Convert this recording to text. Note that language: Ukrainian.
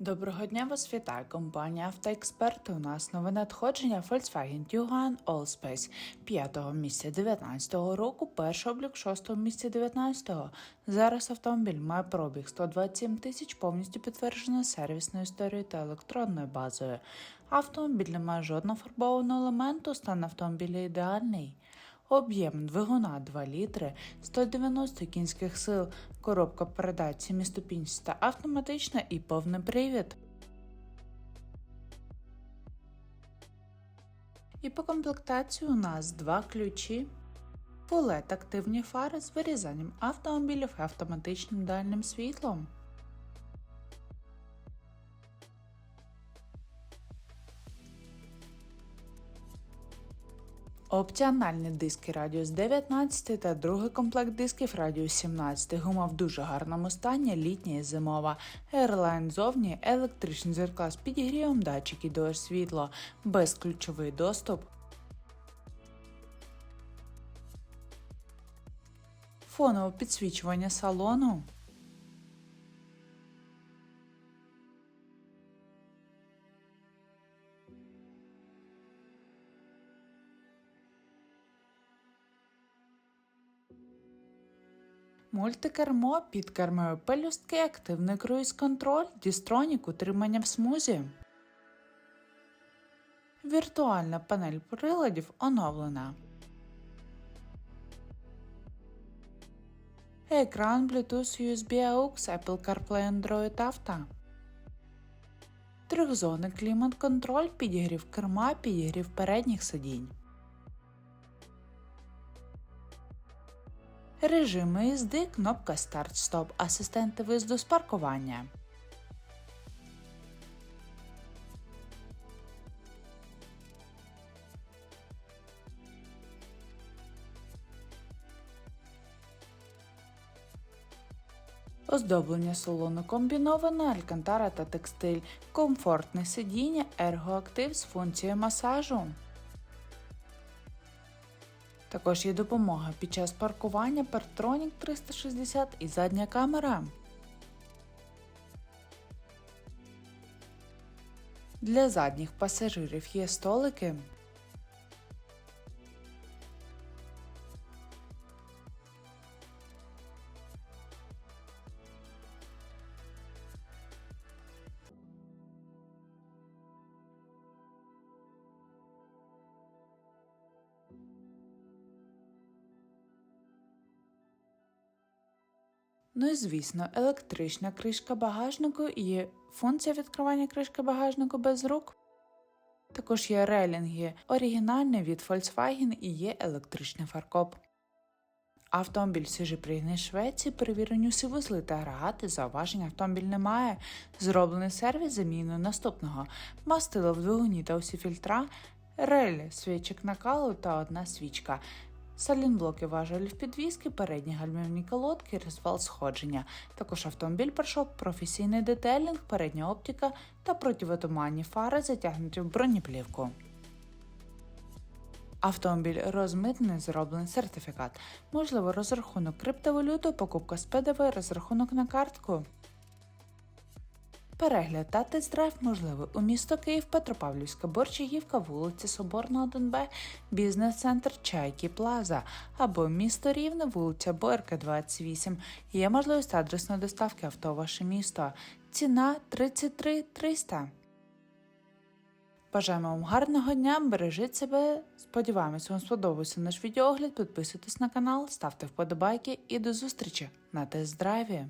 Доброго дня вас вітає компанія Автоексперти. У нас нове надходження Volkswagen Tiguan Allspace 5 місця 19 року, перший облік 6 місця 19 Зараз автомобіль має пробіг 127 тисяч, повністю підтверджено сервісною історією та електронною базою. Автомобіль не має жодного фарбованого елементу, стан автомобіля ідеальний. Об'єм двигуна 2 літри, 190 кінських сил, коробка передач 7-ступінчаста автоматична і повний привід. І по комплектації у нас два ключі, фулет активні фари з вирізанням автомобілів і автоматичним дальним світлом. Опціональні диски радіус 19 та другий комплект дисків радіус 17. Гума в дуже гарному стані, літня і зимова. Airline зовні, електричний зеркал з підігрівом, датчики дощ світло, безключовий доступ. Фонове підсвічування салону. Мультикермо, підкермові пелюстки, активний круїз-контроль, дістронік, утримання в смузі. Віртуальна панель приладів оновлена. Екран Bluetooth USB AUX, Apple CarPlay Android Auto. Трьохзонний клімат-контроль, підігрів керма, підігрів передніх сидінь. Режими їзди, кнопка старт-стоп, асистенти виїзду з паркування. Оздоблення салону комбіноване, алькантара та текстиль, комфортне сидіння, ергоактив з функцією масажу. Також є допомога під час паркування Partronic 360 і задня камера. Для задніх пасажирів є столики. Ну і звісно, електрична кришка багажнику і функція відкривання кришки багажнику без рук. Також є релінги оригінальний від Volkswagen і є електричний фаркоп. Автомобіль свіжепригнаний з Швеції, перевірені усі вузли та агрегати, зауважень автомобіль немає. Зроблений сервіс заміною наступного. Мастило в двигуні та усі фільтра, релі, свічок накалу та одна свічка. Салінблоки важелів підвіски, передні гальмівні колодки, розвал сходження. Також автомобіль пройшов професійний детейлінг, передня оптика та противотуманні фари затягнуті в бронеплівку. Автомобіль розмитний, зроблений сертифікат. Можливо, розрахунок криптовалюту, покупка з ПДВ, розрахунок на картку. Перегляд та тест-драйв можливий у місто Київ, Петропавлівська, Борчагівка, вулиця Соборна, 1Б, бізнес-центр Чайки Плаза або місто Рівне, вулиця Боярка, 28. Є можливість адресної доставки авто в ваше місто. Ціна 33 300. Бажаємо вам гарного дня, бережіть себе. Сподіваємось, вам сподобався наш відеогляд. Підписуйтесь на канал, ставте вподобайки і до зустрічі на тест-драйві.